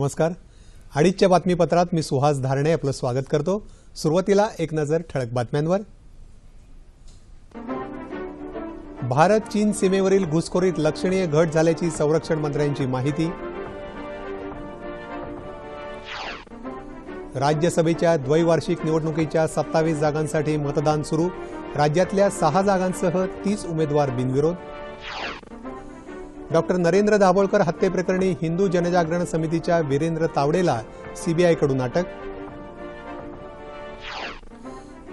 नमस्कार. अडीचच्या बातमीपत्रात मी सुहास धारणे आपलं स्वागत करतो. सुरुवातीला एक नजर ठळक बातम्यांवर. भारत चीन सीमेवरील घुसखोरीत लक्षणीय घट झाल्याची संरक्षण मंत्र्यांची माहिती. राज्यसभेच्या द्वैवार्षिक निवडणुकीच्या सत्तावीस जागांसाठी मतदान सुरू. राज्यातल्या सहा जागांसह तीस उमेदवार बिनविरोध. डॉक्टर नरेंद्र दाभोळकर हत्येप्रकरणी हिंदू जनजागरण समितीच्या वीरेंद्र तावडेला सीबीआयकडून अटक.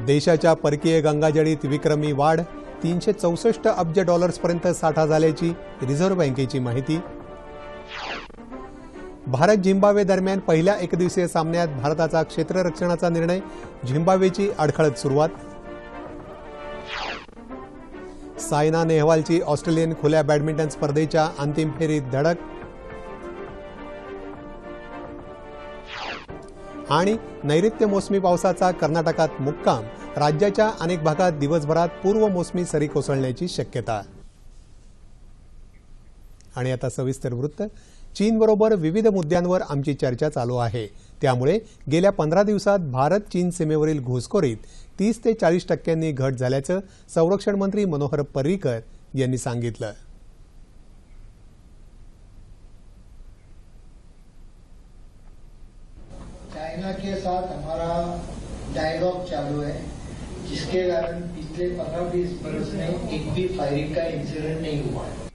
देशाच्या परकीय गंगाजळीत विक्रमी वाढ तीनशे चौसष्ट अब्ज डॉलर्सपर्यंत साठा झाल्याची रिझर्व्ह बँकेची माहिती. भारत झिम्बाब्वे दरम्यान पहिल्या एकदिवसीय सामन्यात भारताचा क्षेत्ररक्षणाचा निर्णय झिम्बाब्वेची अडखळत सुरुवात. सायना नेहवालची ऑस्ट्रेलियन खुल्या बॅडमिंटन स्पर्धेच्या अंतिम फेरीत धडक. आणि नैऋत्य मोसमी पावसाचा कर्नाटकात मुक्काम. राज्याच्या अनेक भागात दिवसभरात पूर्व मोसमी सरी कोसळण्याची शक्यता. आणि आता सविस्तर वृत्त. चीनबरोबर विविध मुद्द्यांवर आमची चर्चा चालू आहे. त्यामुळे गेल्या पंधरा दिवसात भारत चीन सीमेवरील घुसखोरीत तीस ते चाळीस टक्क्यांनी घट झाल्याचं संरक्षण मंत्री मनोहर पर्रीकर यांनी सांगितलं. चाइना के साथ हमारा डायलॉग चालू है जिसके कारण पिछले पंद्रह बीस बरस में एक भी फायरिंग का इंसिडेंट नहीं हुआ है.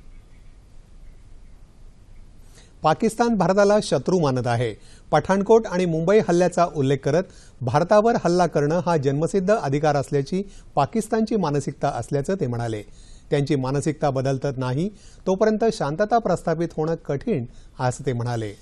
पाकिस्तान भारताला शत्रू मानत आहे. पठाणकोट आणि मुंबई हल्ल्याचा उल्लेख करत भारतावर हल्ला करणं हा जन्मसिद्ध अधिकार असल्याची पाकिस्तानची मानसिकता असल्याचं ते म्हणाले. त्यांची मानसिकता बदलत नाही तोपर्यंत शांतता प्रस्थापित होणं कठीण असं ते म्हणाले.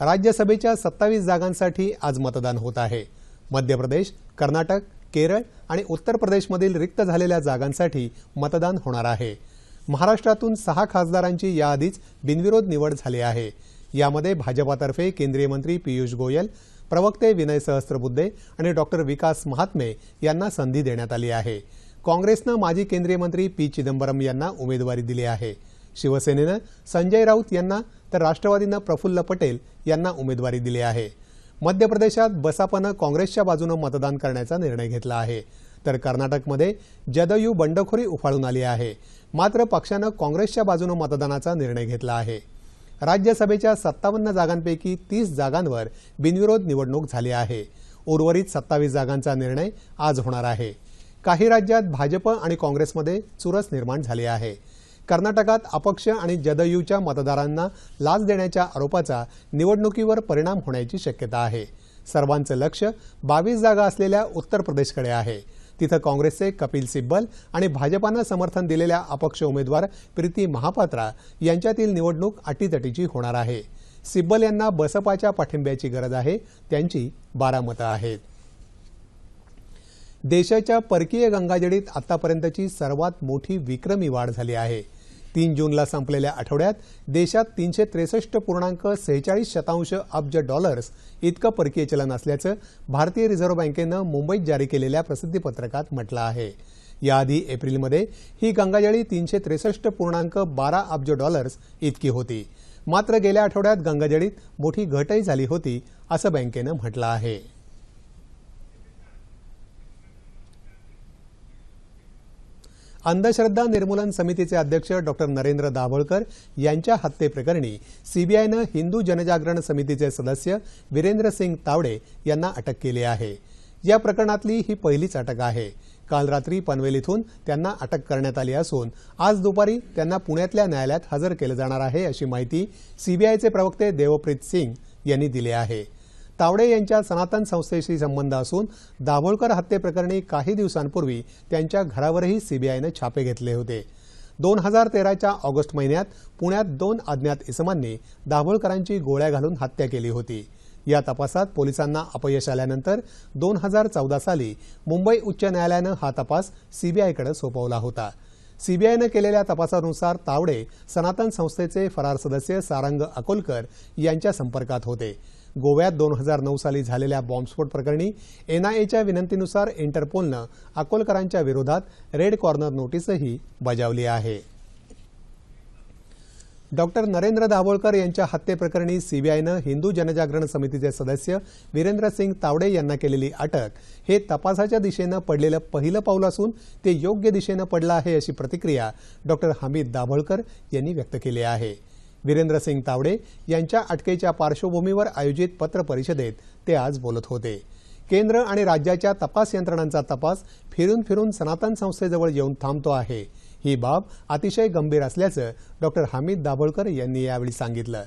राज्यसभेच्या सत्तावीस जागांसाठी आज मतदान होत आहे. मध्य प्रदेश कर्नाटक केरळ आणि उत्तर प्रदेशमधील रिक्त झालेल्या जागांसाठी मतदान होणार आहे. महाराष्ट्रातून सहा खासदारांची याआधीच बिनविरोध निवड झाली आहे. यामध्ये भाजपातर्फे केंद्रीय मंत्री पियुष गोयल प्रवक्ते विनय सहस्त्रबुद्धे आणि डॉक्टर विकास महात्मे यांना संधी देण्यात आली आहे. काँग्रेसनं माजी केंद्रीय मंत्री पी चिदंबरम यांना उमेदवारी दिली आहे. शिवसेनेनं संजय राऊत यांना तर राष्ट्रवादीनं प्रफुल्ल पटेल यांना उमेदवारी दिली आहे. मध्य प्रदेशात बसपानं काँग्रेसच्या बाजूनं मतदान करण्याचा निर्णय घेतला आहे. तर कर्नाटकमध्ये जदयू बंडखोरी उफाळून आली आहे. मात्र पक्षानं काँग्रेसच्या बाजूनं मतदानाचा निर्णय घेतला आहे. राज्यसभेच्या सत्तावन्न जागांपैकी तीस जागांवर बिनविरोध निवडणूक झाली आहे. उर्वरित सत्तावीस जागांचा निर्णय आज होणार आहे. काही राज्यात भाजप आणि काँग्रेसमध्ये चुरस निर्माण झाली आहे. कर्नाटकात अपक्ष आणि जदयूच्या मतदारांना लाच देण्याच्या आरोपाचा निवडणुकीवर परिणाम होण्याची शक्यता आहे. सर्वांचं लक्ष बावीस जागा असलेल्या उत्तर प्रदेशकडे आहे. तिथं काँग्रेसचे कपिल सिब्बल आणि भाजपानं समर्थन दिलेल्या अपक्ष उमेदवार प्रीती महापात्रा यांच्यातील निवडणूक अटीतटीची होणार आहे. सिब्बल यांना बसपाच्या पाठिंब्याची गरज आहे त्यांची बारा मतं आहेत देशाच्या परकीय गंगाजळीत आतापर्यंतची सर्वात मोठी विक्रमी वाढ झाली आहे. तीन जूनला संपलेल्या आठवड्यात देशात तीनशे त्रेसष्ट पूर्णांक सेहेचाळीस शतांश अब्ज डॉलर्स इतकं परकीय चलन असल्याचं भारतीय रिझर्व्ह बँकेनं मुंबईत जारी केलेल्या प्रसिद्धीपत्रकात म्हटलं आहे. याआधी एप्रिलमध्ये ही गंगाजळी तीनशे त्रेसष्ट पूर्णांक बारा अब्ज डॉलर्स इतकी होती. मात्र गेल्या आठवड्यात गंगाजळीत मोठी घटही झाली होती असं बँकेनं म्हटलं आहे. अंधश्रद्धा निर्मूलन समितीचे अध्यक्ष डॉक्टर नरेंद्र दाभोळकर यांच्या हत्येप्रकरणी सीबीआयनं हिंदू जनजागरण समितीचे सदस्य वीरेंद्र सिंग तावडे यांना अटक केली आहे. या प्रकरणातली ही पहिलीच अटक आहे. काल रात्री पनवेल इथून त्यांना अटक करण्यात आली असून आज दुपारी त्यांना पुण्यातल्या न्यायालयात हजर केलं जाणार आहे अशी माहिती सीबीआयचे प्रवक्ते देवप्रीत सिंग यांनी दिली आहे. तावडे यांच्या सनातन संस्थेशी संबंध असून दाभोळकर हत्येप्रकरणी काही दिवसांपूर्वी त्यांच्या घरावरही सीबीआयनं छापे घेतले होते. दोन हजार तेराच्या ऑगस्ट महिन्यात पुण्यात दोन अज्ञात इसमांनी दाभोळकरांची गोळ्या घालून हत्या केली होती. या तपासात पोलिसांना अपयश आल्यानंतर दोन हजार चौदा साली मुंबई उच्च न्यायालयानं हा तपास सीबीआयकडे सोपवला होता. सीबीआयनं केलेल्या तपासानुसार तावडे सनातन संस्थेचे फरार सदस्य सारंग अकोलकर यांच्या संपर्कात होते. गोव्यात दोन हजार नऊ साली झालेल्या बॉम्बस्फोट प्रकरणी एनआयएच्या विनंतीनुसार इंटरपोलनं अकोलकरांच्या विरोधात रेड कॉर्नर नोटीसही बजावली आहे. डॉक्टर नरेंद्र दाभोळकर यांच्या हत्येप्रकरणी सीबीआयनं हिंदू जनजागरण समितीचे सदस्य वीरेंद्र सिंग तावडे यांना केलेली अटक हे तपासाच्या दिशेनं पडलेलं पहिलं पाऊल असून ते योग्य दिशेनं पडलं आहे अशी प्रतिक्रिया डॉक्टर हमीद दाभोळकर यांनी व्यक्त केली आहे. वीरेंद्र सिंग तावडे यांच्या अटकेच्या पार्श्वभूमीवर आयोजित पत्रपरिषदेत ते आज बोलत होते. केंद्र आणि राज्याच्या तपास यंत्रणांचा तपास फिरून फिरून सनातन संस्थेजवळ येऊन थांबतो आहे. ही बाब अतिशय गंभीर असल्याचं डॉक्टर हमीद दाभोळकर यांनी यावेळी सांगितलं.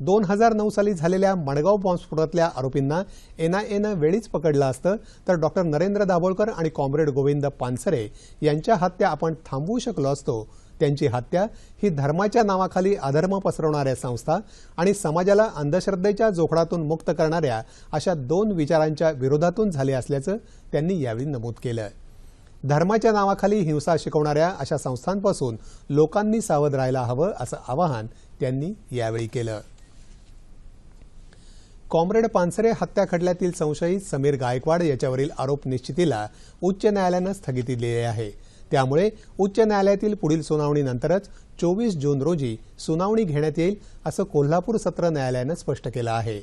दोन हजार नऊ साली झालेल्या मडगाव बॉम्बस्फोटातल्या आरोपींना एनआयएनं वेळीच पकडलं असतं तर डॉक्टर नरेंद्र दाभोळकर आणि कॉम्रेड गोविंद पानसरे यांच्या हत्या आपण थांबवू शकलो असतो त्यांची हत्या ही धर्माच्या नावाखाली अधर्म पसरवणाऱ्या संस्था आणि समाजाला अंधश्रद्धेच्या जोखडातून मुक्त करणाऱ्या अशा दोन विचारांच्या विरोधातून झाली असल्याचं त्यांनी यावेळी नमूद केलं. धर्माच्या नावाखाली हिंसा शिकवणाऱ्या अशा संस्थांपासून लोकांनी सावध राहायला हवं असं आवाहन त्यांनी यावेळी केलं. कॉम्रेड पानसरे हत्या खटल्यातील संशयित समीर गायकवाड याच्यावरील आरोप निश्चितीला उच्च न्यायालयानं स्थगिती दिली आहे. त्यामुळे उच्च न्यायालयातील पुढील सुनावणीनंतरच चोवीस जून रोजी सुनावणी घेण्यात येईल असं कोल्हापूर सत्र न्यायालयानं स्पष्ट केलं आहे.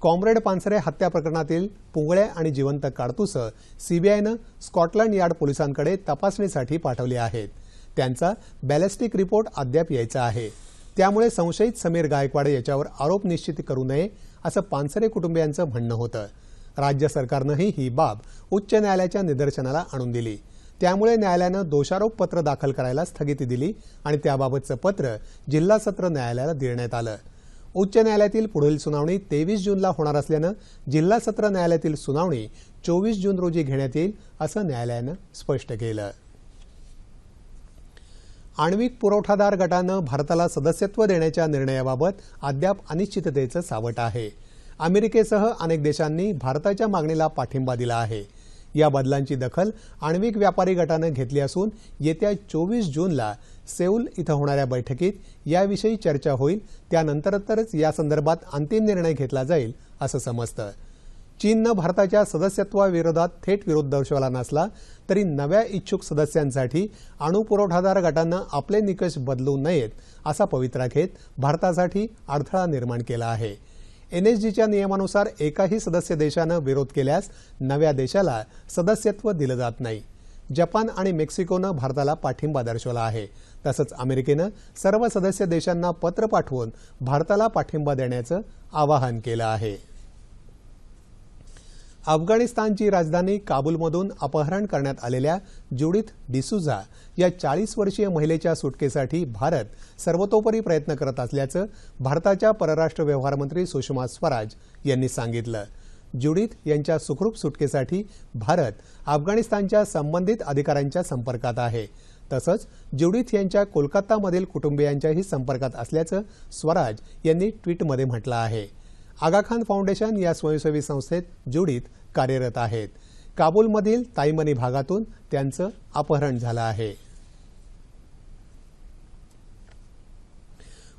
कॉम्रेड पानसरे हत्या प्रकरणातील पुंगळ्या आणि जिवंत काडतुसं सीबीआयनं स्कॉटलंड यार्ड पोलिसांकडे तपासणीसाठी पाठवली आहेत. त्यांचा बॅलेस्टिक रिपोर्ट अद्याप यायचा आहे. त्यामुळे संशयित समीर गायकवाड याच्यावर आरोप निश्चित करू नये असं पानसरे कुटुंबियांचं म्हणणं होतं. राज्य सरकारनंही ही बाब उच्च न्यायालयाच्या निदर्शनाला आणून दिली. त्यामुळे न्यायालयानं दोषारोप पत्र दाखल करायला स्थगिती दिली आणि त्याबाबतचं पत्र जिल्हा सत्र न्यायालयाला देण्यात आलं. उच्च न्यायालयातील पुढील सुनावणी तेवीस जूनला होणार असल्यानं जिल्हा सत्र न्यायालयातील सुनावणी चोवीस जून रोजी घेण्यात येईल असं न्यायालयानं स्पष्ट केलं. आण्विक पुरवठादार गटानं भारताला सदस्यत्व देण्याच्या निर्णयाबाबत अद्याप अनिश्चिततेचं सावट आहे. अमेरिकेसह अनेक देशांनी भारताच्या मागणीला पाठिंबा दिला आहे. या बदलांची दखल आण्विक व्यापारी गटानं घेतली असून येत्या चोवीस जूनला सेऊल इथं होणाऱ्या बैठकीत याविषयी चर्चा होईल. त्यानंतरच यासंदर्भात अंतिम निर्णय घेतला जाईल असं समजतं. चीननं भारताच्या सदस्यत्वाविरोधात थेट विरोध दर्शवला नसला तरी नव्या इच्छुक सदस्यांसाठी अणुपुरवठादार गटानं आपले निकष बदलू नयेत असा पवित्रा घेत भारतासाठी अडथळा निर्माण केला आहे. एनएसजीच्या नियमानुसार एकाही सदस्य देशानं विरोध केल्यास नव्या देशाला सदस्यत्व दिलं जात नाही. जपान आणि मेक्सिकोनं भारताला पाठिंबा दर्शवला आहे. तसंच अमेरिकेनं सर्व सदस्य देशांना पत्र पाठवून भारताला पाठिंबा देण्याचं आवाहन केलं आहे. अफगाणिस्तानची राजधानी काबूलमधून अपहरण करण्यात आलेल्या जुडिथ डिसुझा या चाळीस वर्षीय महिलेच्या सुटकेसाठी भारत सर्वतोपरी प्रयत्न करत असल्याचं भारताच्या परराष्ट्र व्यवहार मंत्री सुषमा स्वराज यांनी सांगितलं. जुडिथ यांच्या सुखरूप सुटकेसाठी भारत अफगाणिस्तानच्या संबंधित अधिकाऱ्यांच्या संपर्कात आहे. तसंच जुडिथ यांच्या कोलकातामधील कुटुंबियांच्याही संपर्कात असल्याचं स्वराज यांनी ट्विटमध्ये म्हटलं आहे. आगा खान फाउंडेशन या स्वयंसेवी संस्थेत जुडीत कार्यरत आहेत. काबूलमधील ताईमनी भागातून त्यांचं अपहरण झालं आहे.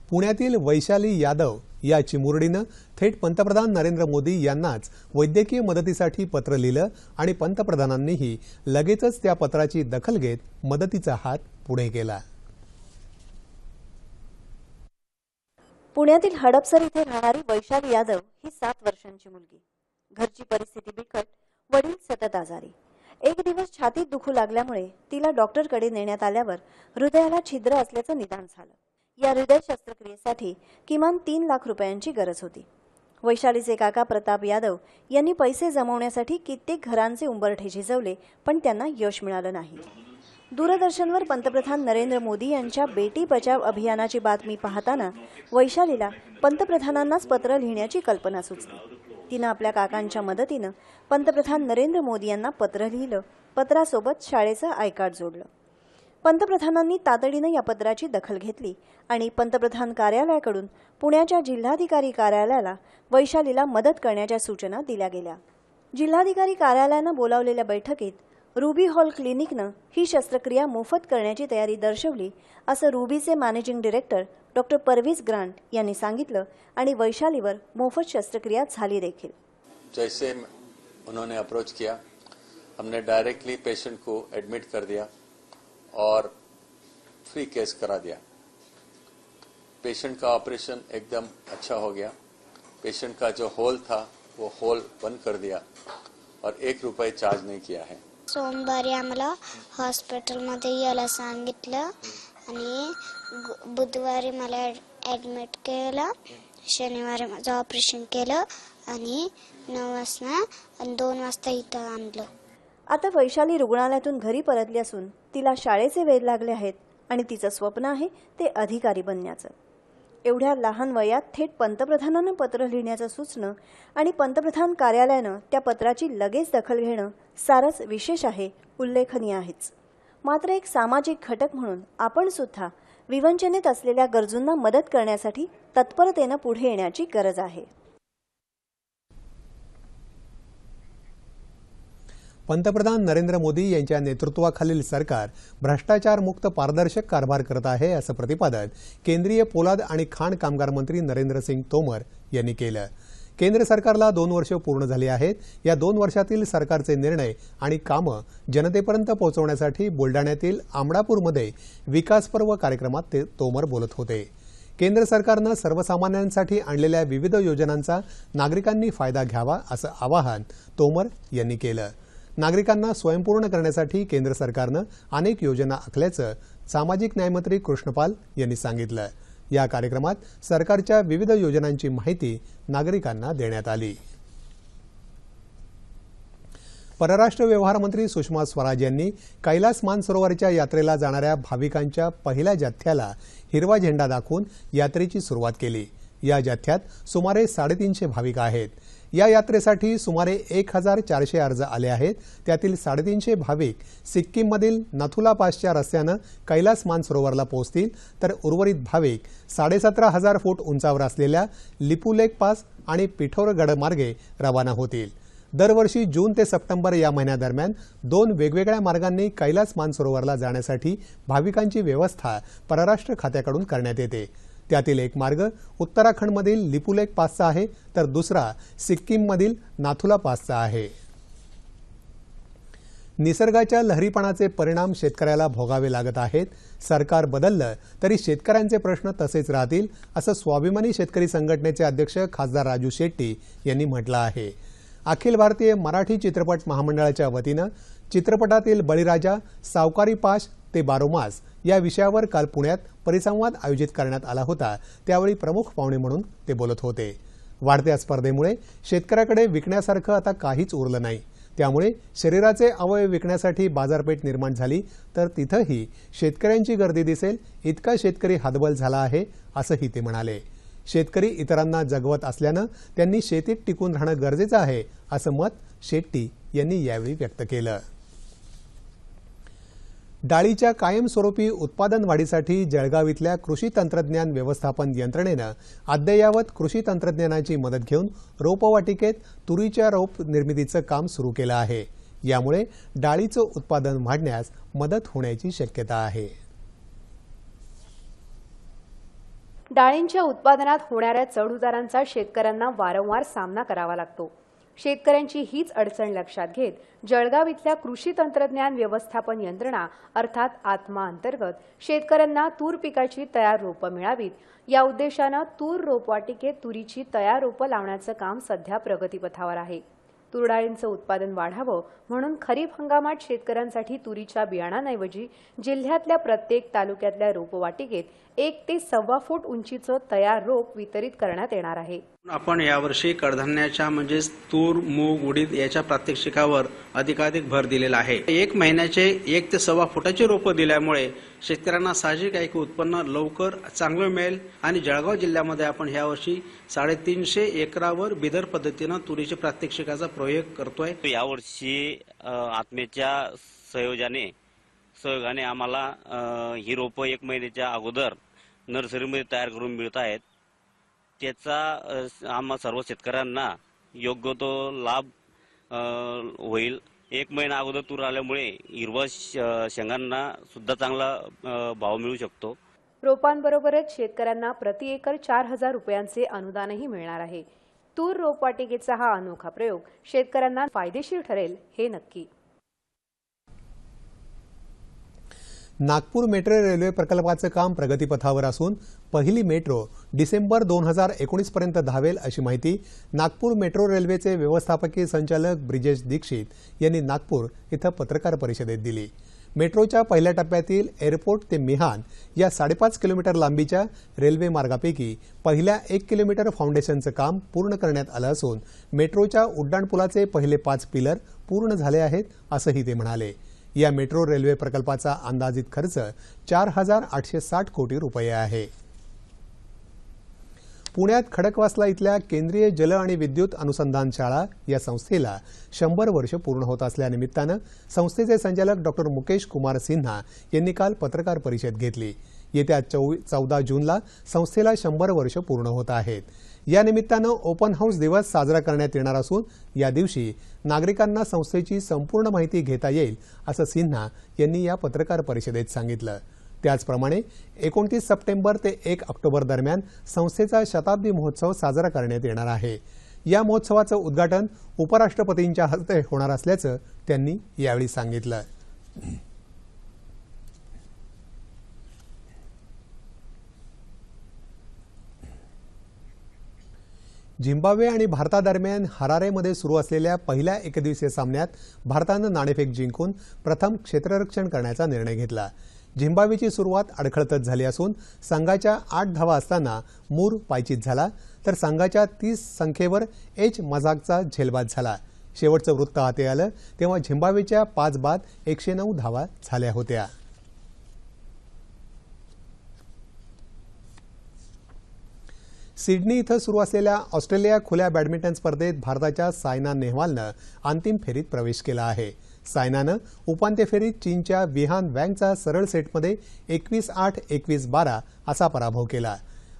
पुण्यातील वैशाली यादव या चिमुरडीनं थेट पंतप्रधान नरेंद्र मोदी यांनाच वैद्यकीय मदतीसाठी पत्र लिहिलं आणि पंतप्रधानांनीही लगेचच त्या पत्राची दखल घेत मदतीचा हात पुढे केला. पुण्यातील हडपसर इथे राहणारी वैशाली यादव ही सात वर्षांची मुलगी. घरची परिस्थिती बिकट वडील सतत आजारी. एक दिवस छातीत दुखू लागल्यामुळे तिला डॉक्टरकडे नेण्यात आल्यावर हृदयाला छिद्र असल्याचं निदान झालं. या हृदय शस्त्रक्रियेसाठी किमान तीन लाख रुपयांची गरज होती. वैशालीचे काका प्रताप यादव यांनी पैसे जमवण्यासाठी कित्येक घरांचे उंबरठे झिजवले पण त्यांना यश मिळालं नाही. दूरदर्शनवर पंतप्रधान नरेंद्र मोदी यांच्या बेटी बचाव अभियानाची बातमी पाहताना वैशालीला पंतप्रधानांनाच पत्र लिहिण्याची कल्पना सुचली. तिनं आपल्या काकांच्या मदतीनं पंतप्रधान नरेंद्र मोदी यांना पत्र लिहिलं पत्रासोबत शाळेचं आयकार्ड जोडलं. पंतप्रधानांनी तातडीनं या पत्राची दखल घेतली आणि पंतप्रधान कार्यालयाकडून पुण्याच्या जिल्हाधिकारी कार्यालयाला वैशालीला मदत करण्याच्या सूचना दिल्या गेल्या. जिल्हाधिकारी कार्यालयानं बोलावलेल्या बैठकीत रुबी हॉल क्लिनिकनं ही शस्त्रक्रिया मोफत करण्याची तयारी दर्शवली असं रुबीचे managing director doctor Parvez Grant यांनी सांगितलं आणि वैशालीवर मोफत शस्त्रक्रिया झाली देखील. जैसे उन्होंने अप्रोच किया हमने डायरेक्टली पेशेंट को एडमिट कर दिया और फ्री केस करा दिया। पेशेंट का ऑपरेशन एकदम अच्छा हो गया। पेशेंट का जो होल था वो होल बंद कर दिया और एक रुपये चार्ज नहीं किया है। सोमवारी आम्हाला हॉस्पिटलमध्ये यायला सांगितलं आणि गु- बुधवारी मला ॲडमिट केलं शनिवारी माझं ऑपरेशन केलं आणि नऊ वाजता आणि दोन वाजता इथं आणलं. आता वैशाली रुग्णालयातून घरी परतली असून तिला शाळेचे वेध लागले आहेत आणि तिचं स्वप्न आहे ते अधिकारी बनण्याचं. एवढ्या लहान वयात थेट पंतप्रधानांना पत्र लिहिण्याचं सुचणं आणि पंतप्रधान कार्यालयानं त्या पत्राची लगेच दखल घेणं सारंच विशेष आहे उल्लेखनीय आहेच. मात्र एक सामाजिक घटक म्हणून आपण सुद्धा विवंचनेत असलेल्या गरजूंना मदत करण्यासाठी तत्परतेनं पुढे येण्याची गरज आहे. पंतप्रधान नरेंद्र मोदी यांच्या नेतृत्वाखालील सरकार भ्रष्टाचारमुक्त पारदर्शक कारभार करत आहे असं प्रतिपादन केंद्रीय पोलाद आणि खाण कामगार मंत्री नरेंद्र सिंग तोमर यांनी केलं. केंद्र सरकारला दोन वर्ष पूर्ण झाली आहेत. या दोन वर्षातील सरकारचे निर्णय आणि कामं जनतेपर्यंत पोहोचवण्यासाठी बुलडाण्यातील आमडापूरमध्ये विकास पर्व कार्यक्रमात ते तोमर बोलत होते. केंद्र सरकारनं सर्वसामान्यांसाठी आणलेल्या विविध योजनांचा नागरिकांनी फायदा घ्यावा असं आवाहन तोमर यांनी केलं. नागरिकांना स्वयंपूर्ण करण्यासाठी केंद्र सरकारनं अनेक योजना आखल्याचं सामाजिक न्यायमंत्री कृष्णपाल यांनी सांगितलं. या कार्यक्रमात सरकारच्या विविध योजनांची माहिती नागरिकांना देण्यात आली. परराष्ट्र व्यवहार मंत्री सुषमा स्वराज यांनी कैलास मानसरोवरच्या यात्रेला जाणाऱ्या भाविकांच्या पहिल्या जथ्याला हिरवा झेंडा दाखवून यात्रेची सुरुवात केली. या जथ्यात सुमारे साडेतीनशे भाविक आहेत. या यात्रेसाठी सुमारे एक हजार चारशे अर्ज आले आहेत. त्यातील साडेतीनशे भाविक सिक्कीममधील नथुला पासच्या रस्त्यानं कैलास मानसरोवरला पोहोचतील. तर उर्वरित भाविक साडेसतरा हजार फूट उंचावर असलेल्या लिपुलेक पास आणि पिठोरगड मार्गे रवाना होतील. दरवर्षी जून ते सप्टेंबर या महिन्यादरम्यान दोन वेगवेगळ्या मार्गांनी कैलास मानसरोवरला जाण्यासाठी भाविकांची व्यवस्था परराष्ट्र खात्याकडून करण्यात येते. त्यातील एक मार्ग उत्तराखंडमधील लिपुलेक पासचा आहे तर दुसरा सिक्कीममधील नाथुला पासचा आहे. निसर्गाच्या लहरीपणाचे परिणाम शेतकऱ्याला भोगावे लागत आहेत. सरकार बदललं तरी शेतकऱ्यांचे प्रश्न तसेच राहतील असं स्वाभिमानी शेतकरी संघटनेचे अध्यक्ष खासदार राजू शेट्टी यांनी म्हटलं आहे. अखिल भारतीय मराठी चित्रपट महामंडळाच्या वतीनं चित्रपटातील बळीराजा सावकारी पाश ते बारोमास या विषयावर काल पुण्यात परिसंवाद आयोजित करण्यात आला होता. त्यावेळी प्रमुख पाहुणे म्हणून ते बोलत होते. वाढत्या स्पर्धेमुळे शेतकऱ्याकडे विकण्यासारखं आता काहीच उरलं नाही. त्यामुळे शरीराचे अवयव विकण्यासाठी बाजारपेठ निर्माण झाली तर तिथंही शेतकऱ्यांची गर्दी दिसेल इतका शेतकरी हातबल झाला आहे असंही ते म्हणाले. शेतकरी इतरांना जगवत असल्यानं त्यांनी शेतीत टिकून राहणं गरजेचं आहे असं मत शेट्टी यांनी यावेळी व्यक्त केलं. डाळीच्या कायमस्वरूपी उत्पादन वाढीसाठी जळगाव इथल्या कृषी तंत्रज्ञान व्यवस्थापन यंत्रणेनं अद्ययावत कृषी तंत्रज्ञानाची मदत घेऊन रोपवाटिकेत तुरीच्या रोप निर्मितीचं काम सुरू केलं आहे. यामुळे डाळीचं उत्पादन वाढण्यास मदत होण्याची शक्यता आहे. डाळींच्या उत्पादनात होणाऱ्या चढउतारांचा शेतकऱ्यांना वारंवार सामना करावा लागतो. शेतकऱ्यांची हीच अडचण लक्षात घेत जळगाव इथल्या कृषी तंत्रज्ञान व्यवस्थापन यंत्रणा अर्थात आत्मा अंतर्गत शेतकऱ्यांना तूर पिकाची तयार रोपं मिळावीत. या उद्देशानं तूर रोपवाटिकेत तुरीची तयार रोपं लावण्याचं काम सध्या प्रगतीपथावर आहे. तुरडाळींचं उत्पादन वाढावं म्हणून खरीप हंगामात शेतकऱ्यांसाठी तुरीच्या बियाणांऐवजी जिल्ह्यातल्या प्रत्येक तालुक्यातल्या रोपवाटिकेत एक ते सव्वा फूट उंचीचं तयार रोप वितरित करण्यात येणार आहे. आपण यावर्षी कडधान्याच्या म्हणजेच तूर मूग उडीद याच्या प्रात्यक्षिकावर अधिकाधिक भर दिलेला आहे. एक महिन्याचे एक ते सव्वा फुटाची रोपं दिल्यामुळे शेतकऱ्यांना साहजिक आहे की उत्पन्न लवकर चांगलं मिळेल आणि जळगाव जिल्ह्यामध्ये आपण यावर्षी साडेतीनशे एकरावर बिदर पद्धतीनं तुरीच्या प्रात्यक्षिकाचा प्रयोग करतोय. यावर्षी आत्मेच्या सहयोगाने सहयोगाने आम्हाला ही रोपं एक महिन्याच्या अगोदर नर्सरीमध्ये तयार करून मिळत आहेत. त्याचा आम्हा सर्व शेतकऱ्यांना योग्य तो लाभ होईल. एक महिना अगोदर तूर आल्यामुळे हिरवा श- शेंगांना सुद्धा चांगला भाव मिळू शकतो. रोपांबरोबरच शेतकऱ्यांना प्रति एकर चार हजार रुपयांचे अनुदानही मिळणार आहे. तूर रोपवाटिकेचा हा अनोखा प्रयोग शेतकऱ्यांना फायदेशीर ठरेल हे नक्की. नागपूर मेट्रो रेल्वे प्रकल्पाचं काम प्रगतीपथावर असून पहिली मेट्रो डिसेंबर दोन हजार एकोणीसपर्यंत धावेल अशी माहिती नागपूर मेट्रो रेल्वेचे व्यवस्थापकीय संचालक ब्रिजेश दीक्षित यांनी नागपूर इथं पत्रकार परिषदेत दिली. मेट्रोच्या पहिल्या टप्प्यातील एअरपोर्ट ते मिहान या साडेपाच किलोमीटर लांबीच्या रेल्वे मार्गापैकी पहिल्या एक किलोमीटर फाउंडेशनचं काम पूर्ण करण्यात आलं असून मेट्रोच्या उड्डाणपुलाचे पहिले पाच पिलर पूर्ण झाले आहेत असंही ते म्हणाले. या मेट्रो रेल्वे प्रकल्पाचा अंदाजित खर्च चार हजार आठशे साठ कोटी रुपये आहे. पुण्यात खडकवासला इथल्या केंद्रीय जल आणि विद्युत अनुसंधान शाळा या संस्थेला शंभर वर्ष पूर्ण होत असल्यानिमित्तानं संस्थेचे संचालक डॉक्टर मुकेश कुमार सिन्हा यांनी काल पत्रकार परिषद घेतली. येत्या चौदा जूनला संस्थेला शंभर वर्ष पूर्ण होत आहेत. या निमित्तानं ओपन हाऊस दिवस साजरा करण्यात येणार असून या दिवशी नागरिकांना संस्थेची संपूर्ण माहिती घेता येईल असं सिन्हा यांनी या पत्रकार परिषदेत सांगितलं. त्याचप्रमाणे एकोणतीस सप्टेंबर ते एक ऑक्टोबर दरम्यान संस्थेचा शताब्दी महोत्सव साजरा करण्यात येणार आहे. या महोत्सवाचं उद्घाटन उपराष्ट्रपतींच्या हस्ते होणार असल्याचं त्यांनी यावेळी सांगितलं. झिम्बाब्वे आणि भारतादरम्यान हरारेमध्ये सुरू असलेल्या पहिल्या एकदिवसीय सामन्यात भारतानं नाणेफेक जिंकून प्रथम क्षेत्ररक्षण करण्याचा निर्णय घेतला. झिम्बाब्वेची सुरुवात अडखळतच झाली असून संघाच्या आठ धावा असताना मूर पायचीत झाला तर संघाच्या तीस संख्येवर एच मझाकचा झेलबाद झाला. शेवटचं वृत्त हाती आलं तेव्हा झिम्बाब्वेच्या पाच बाद एकशे नऊ धावा झाल्या होत्या. सिडनी इथं सुरू असलेल्या ऑस्ट्रेलिया खुल्या बॅडमिंटन स्पर्धेत भारताच्या सायना नेहवालनं अंतिम फेरीत प्रवेश केला आहे. सायनानं उपांत्य फेरीत चीनच्या विहान वँगचा सरळ सेटमध्ये एकवीस आठ एकवीस बारा असा पराभव केला.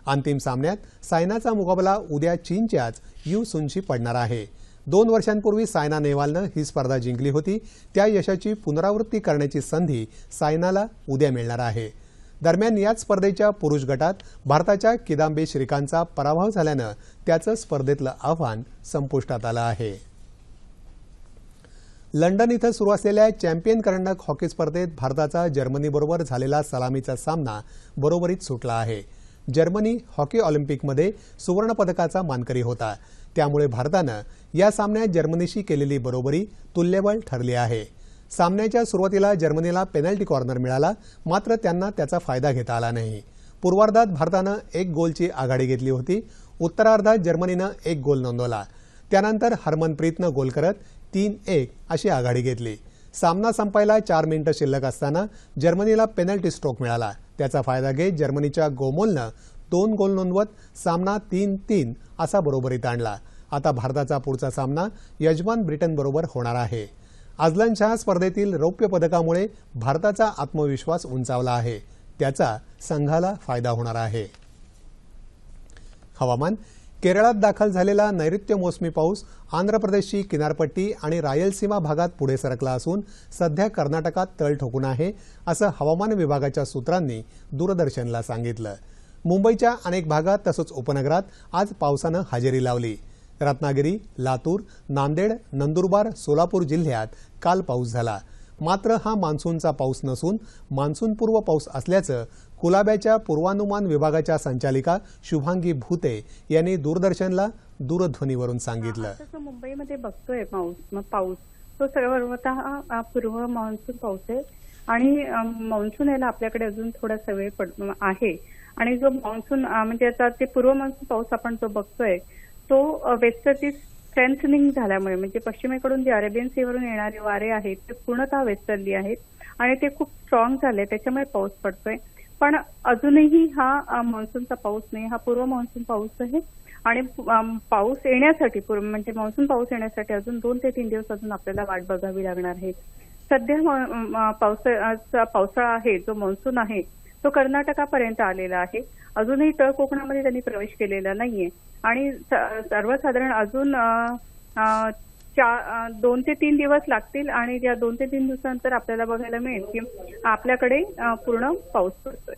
अंतिम सामन्यात सायनाचा मुकाबला उद्या चीनच्याच यू सुनशी पडणार आहे. दोन वर्षांपूर्वी सायना नेहवालनं ही स्पर्धा जिंकली होती. त्या यशाची पुनरावृत्ती करण्याची संधी सायनाला उद्या मिळणार आहे. दरम्यान याच स्पर्धेच्या पुरुष गटात भारताच्या किदांबी श्रीकांतचा पराभव झाल्यानं त्याचं स्पर्धेतलं आव्हान संपुष्टात आलं आहे. लंडन इथं सुरू असलेल्या चॅम्पियन करंडक हॉकी स्पर्धेत भारताचा जर्मनीबरोबर झालेला सलामीचा सामना बरोबरीत सुटला आहे. जर्मनी हॉकी ऑलिम्पिकमध्ये सुवर्णपदकाचा मानकरी होता. त्यामुळे भारतानं या सामन्यात जर्मनीशी केलेली बरोबरी तुल्यबळ ठरली आहे. सामन्याच्या सुरुवातीला जर्मनीला पेनल्टी कॉर्नर मिळाला मात्र त्यांना त्याचा फायदा घेता आला नाही. पूर्वार्धात भारतानं एक गोलची आघाडी घेतली होती उत्तरार्धात जर्मनीनं एक गोल नोंदवला. त्यानंतर हरमनप्रीतनं गोल करत तीन एक अशी आघाडी घेतली. सामना संपायला चार मिनिटं शिल्लक असताना जर्मनीला पेनल्टी स्ट्रोक मिळाला. त्याचा फायदा घेत जर्मनीच्या गोमोलनं दोन गोल नोंदवत सामना तीन तीन असा बरोबरीत आणला. आता भारताचा पुढचा सामना यजमान ब्रिटनबरोबर होणार आहे. अझलनशाह स्पर्धेतील रौप्य पदकामुळे भारताचा आत्मविश्वास उंचावला आहे. त्याचा संघाला फायदा होणार आहे. हवामान. केरळात दाखल झालेला नैऋत्य मोसमी पाऊस आंध्र प्रदेशची किनारपट्टी आणि रायलसीमा भागात पुढे सरकला असून सध्या कर्नाटकात तळ ठोकून आहे असं हवामान विभागाच्या सूत्रांनी दूरदर्शनला सांगितलं. मुंबईच्या अनेक भागात तसंच उपनगरात आज पावसानं हजेरी लावली. रत्नागिरी लातूर नांदेड नंदुरबार सोलापूर जिल्ह्यात काल पाऊस झाला. मात्र हा मान्सूनचा पाऊस नसून मान्सूनपूर्व पाऊस असल्याचं कुलाब्याच्या पूर्वानुमान विभागाच्या संचालिका शुभांगी भूते यांनी दूरदर्शनला दूरध्वनीवरून सांगितलं. मुंबईमध्ये बघतोय पाऊस पाऊस तो सर्वतः पूर्व मान्सून पाऊस आहे. आणि मान्सून यायला आपल्याकडे अजून थोडासा वेळ पड आहे. आणि जो मान्सून म्हणजे आता ते पूर्व मान्सून पाऊस आपण जो बघतोय तो वेस्टर्नची स्ट्रेंथनिंग झाल्यामुळे म्हणजे पश्चिमेकडून जे अरेबियन सीवरून येणारे वारे आहेत ते पूर्णतः वेस्टर्ली आहेत आणि ते खूप स्ट्रॉंग झाले त्याच्यामुळे पाऊस पडतोय. पण अजूनही हा मान्सूनचा पाऊस नाही हा पूर्व मान्सून पाऊस आहे. आणि पाऊस येण्यासाठी म्हणजे मान्सून पाऊस येण्यासाठी अजून दोन ते तीन दिवस अजून आपल्याला वाट बघावी लागणार आहे. सध्या पावसाळा पावसाळा आहे जो मान्सून आहे तो कर्नाटकापर्यंत आलेला आहे. अजूनही तळ कोकणामध्ये त्यांनी प्रवेश केलेला नाहीये. आणि सर्वसाधारण अजून चार दोन ते तीन दिवस लागतील आणि या दोन ते तीन दिवसानंतर आपल्याला बघायला मिळेल की आपल्याकडे पूर्ण पाऊस पडतोय.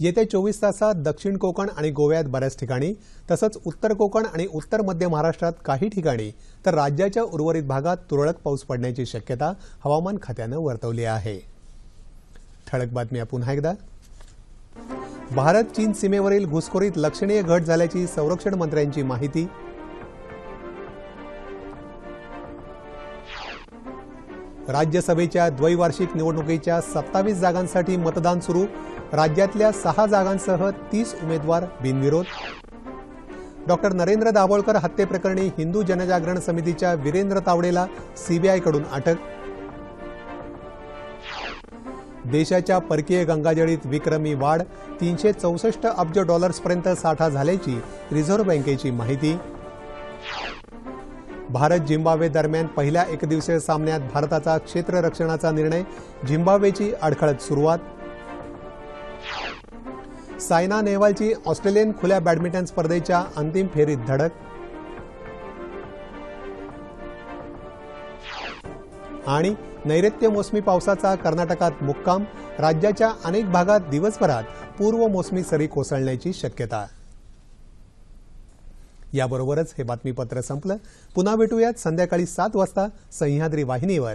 येत्या चोवीस तासात दक्षिण कोकण आणि गोव्यात बऱ्याच ठिकाणी तसंच उत्तर कोकण आणि उत्तर मध्य महाराष्ट्रात काही ठिकाणी तर राज्याच्या उर्वरित भागात तुरळक पाऊस पडण्याची शक्यता हवामान खात्यानं वर्तवली आहे. ठळक बातम्या पुन्हा एकदा. भारत चीन सीमेवरील घुसखोरीत लक्षणीय घट झाल्याची संरक्षण मंत्र्यांची माहिती. राज्यसभेच्या द्वैवार्षिक निवडणुकीच्या सत्तावीस जागांसाठी मतदान सुरू. राज्यातल्या सहा जागांसह तीस उमेदवार बिनविरोध. डॉक्टर नरेंद्र दाभोळकर हत्येप्रकरणी हिंदू जनजागरण समितीच्या वीरेंद्र तावडेला सीबीआयकडून अटक. देशाच्या परकीय गंगाजळीत विक्रमी वाढ तीनशे चौसष्ट अब्ज डॉलर्सपर्यंत साठा झाल्याची रिझर्व्ह बँकेची माहिती. भारत झिम्बाब्वे दरम्यान पहिल्या एकदिवसीय सामन्यात भारताचा क्षेत्ररक्षणाचा निर्णय झिम्बाब्वेची अडखळत सुरुवात. सायना नेहवालची ऑस्ट्रेलियन खुल्या बॅडमिंटन स्पर्धेच्या अंतिम फेरीत धडक. आणि नैऋत्य मोसमी पावसाचा कर्नाटकात मुक्काम राज्याच्या अनेक भागात दिवसभरात पूर्व मोसमी सरी कोसळण्याची शक्यता. याबरोबरच हे बातमीपत्र संपलं. पुन्हा भेटूयात संध्याकाळी सात वाजता सह्याद्री वाहिनीवर.